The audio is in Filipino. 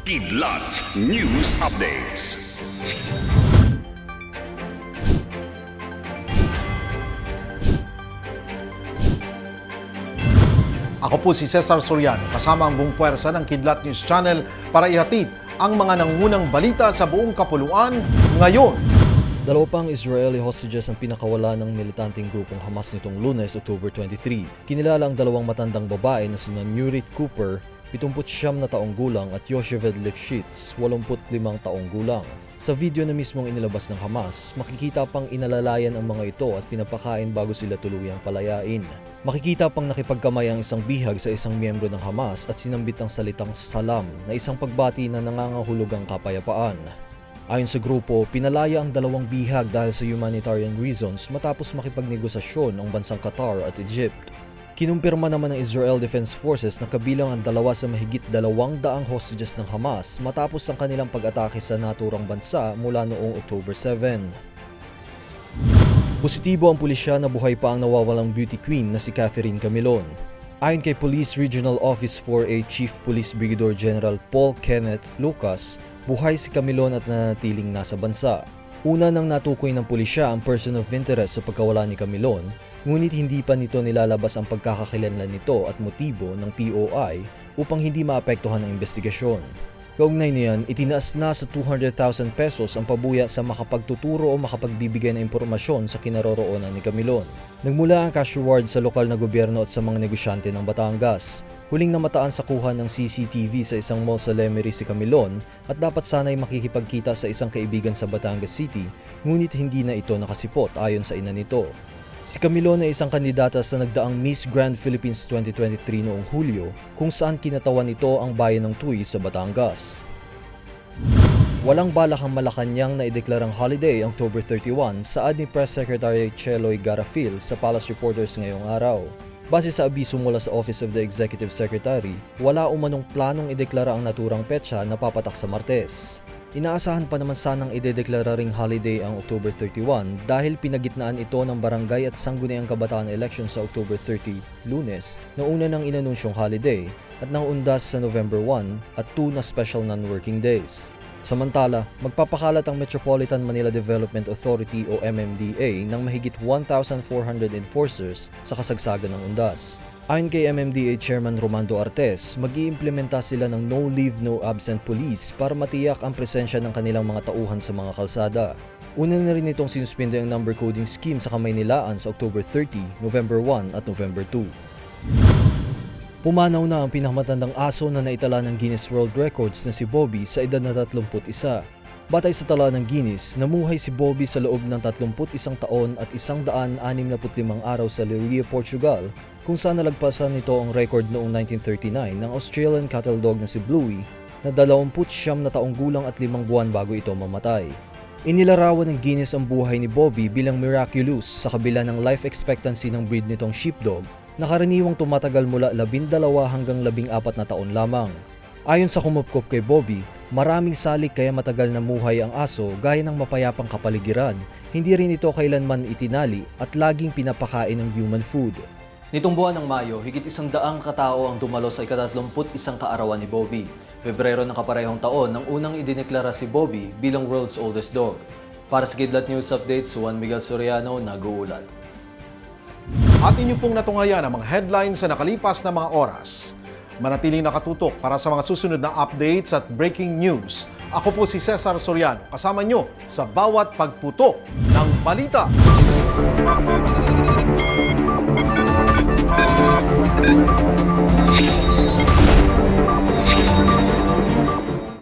Kidlat News Updates. Ako po si Cesar Soriano, kasama ang buong puwersa ng Kidlat News Channel para ihatid ang mga nangunang balita sa buong kapuluan ngayon. Dalawa pang Israeli hostages ang pinakawala ng militanteng grupong Hamas nitong lunes, October 23. Kinilala ang dalawang matandang babae na sina Nurit Cooper, 79 na taong gulang at Yosheved Lifshitz, 85 taong gulang. Sa video na mismong inilabas ng Hamas, makikita pang inalalayan ang mga ito at pinapakain bago sila tuluyang palayain. Makikita pang nakipagkamay ang isang bihag sa isang miyembro ng Hamas at sinambit ang salitang salam na isang pagbati na nangangahulugang kapayapaan. Ayon sa grupo, pinalaya ang dalawang bihag dahil sa humanitarian reasons matapos makipagnegosasyon ang bansang Qatar at Egypt. Kinumpirma naman ng Israel Defense Forces na kabilang ang dalawa sa mahigit dalawang daang hostages ng Hamas matapos ang kanilang pag-atake sa naturang bansa mula noong October 7. Positibo ang pulisya na buhay pa ang nawawalang beauty queen na si Catherine Camilon. Ayon kay Police Regional Office 4A Chief Police Brigadier General Paul Kenneth Lucas, buhay si Camilon at nanatiling nasa bansa. Una nang natukoy ng pulisya ang person of interest sa pagkawala ni Camilon, ngunit hindi pa nito nilalabas ang pagkakakilanlan nito at motibo ng POI upang hindi maapektuhan ang investigasyon. Kaugnay niyan, itinaas na sa 200,000 pesos ang pabuya sa makapagtuturo o makapagbibigay ng impormasyon sa kinaroroonan ni Camilon. Nagmula ang cash reward sa lokal na gobyerno at sa mga negosyante ng Batangas. Huling namataan sa kuha ng CCTV sa isang mall sa Lemery si Camilon at dapat sana'y makikipagkita sa isang kaibigan sa Batangas City, ngunit hindi na ito nakasipot ayon sa ina nito. Si Camilon ay isang kandidata sa nagdaang Miss Grand Philippines 2023 noong Hulyo kung saan kinatawan nito ang bayan ng Tuy sa Batangas. Walang balak ang Malacanang na ideklarang holiday October 31 saad ni Press Secretary Cheloy Garafil sa Palace Reporters ngayong araw. Base sa abiso mula sa Office of the Executive Secretary, wala umanong planong ideklara ang naturang petsa na papatak sa Martes. Inaasahan pa naman sanang idedeklara ring holiday ang October 31 dahil pinagitnaan ito ng barangay at sangguniang kabataan election sa October 30, lunes, na una ng inanunsyong holiday at nang undas sa November 1 at 2 na special non-working days. Samantala, magpapakalat ang Metropolitan Manila Development Authority o MMDA ng mahigit 1,400 enforcers sa kasagsagan ng undas. Ayon kay MMDA Chairman Romando Artes, mag iimplementa sila ng No Leave No Absent Police para matiyak ang presensya ng kanilang mga tauhan sa mga kalsada. Una na rin itong sinuspinde ang number coding scheme sa Kamaynilaan sa October 30, November 1 at November 2. Pumanaw na ang pinakamatandang aso na naitala ng Guinness World Records na si Bobby sa edad na 31. Batay sa tala ng Guinness, namuhay si Bobby sa loob ng 31 taon at 165 araw sa Leiria, Portugal, kung saan nalagpasan nito ang record noong 1939 ng Australian cattle dog na si Bluey na 29 na taong gulang at 5 buwan bago ito mamatay. Inilarawan ng Guinness ang buhay ni Bobby bilang miraculous sa kabila ng life expectancy ng breed nitong sheepdog na karaniwang tumatagal mula 12 hanggang 14 na taon lamang. Ayon sa kumupkop kay Bobby, maraming salik kaya matagal na muhay ang aso gaya ng mapayapang kapaligiran, hindi rin ito kailanman itinali at laging pinapakain ng human food. Nitong buwan ng Mayo, higit isang daang katao ang dumalo sa ikatatlumput isang kaarawan ni Bobby. Pebrero ng kaparehong taon nang unang idineklara si Bobby bilang world's oldest dog. Para sa Kidlat News Updates, Juan Miguel Soriano, nag-uulat. At inyo pong natungayan ang mga headlines sa nakalipas na mga oras. Manatiling nakatutok para sa mga susunod na updates at breaking news. Ako po si Cesar Soriano, kasama nyo sa bawat pagputok ng balita.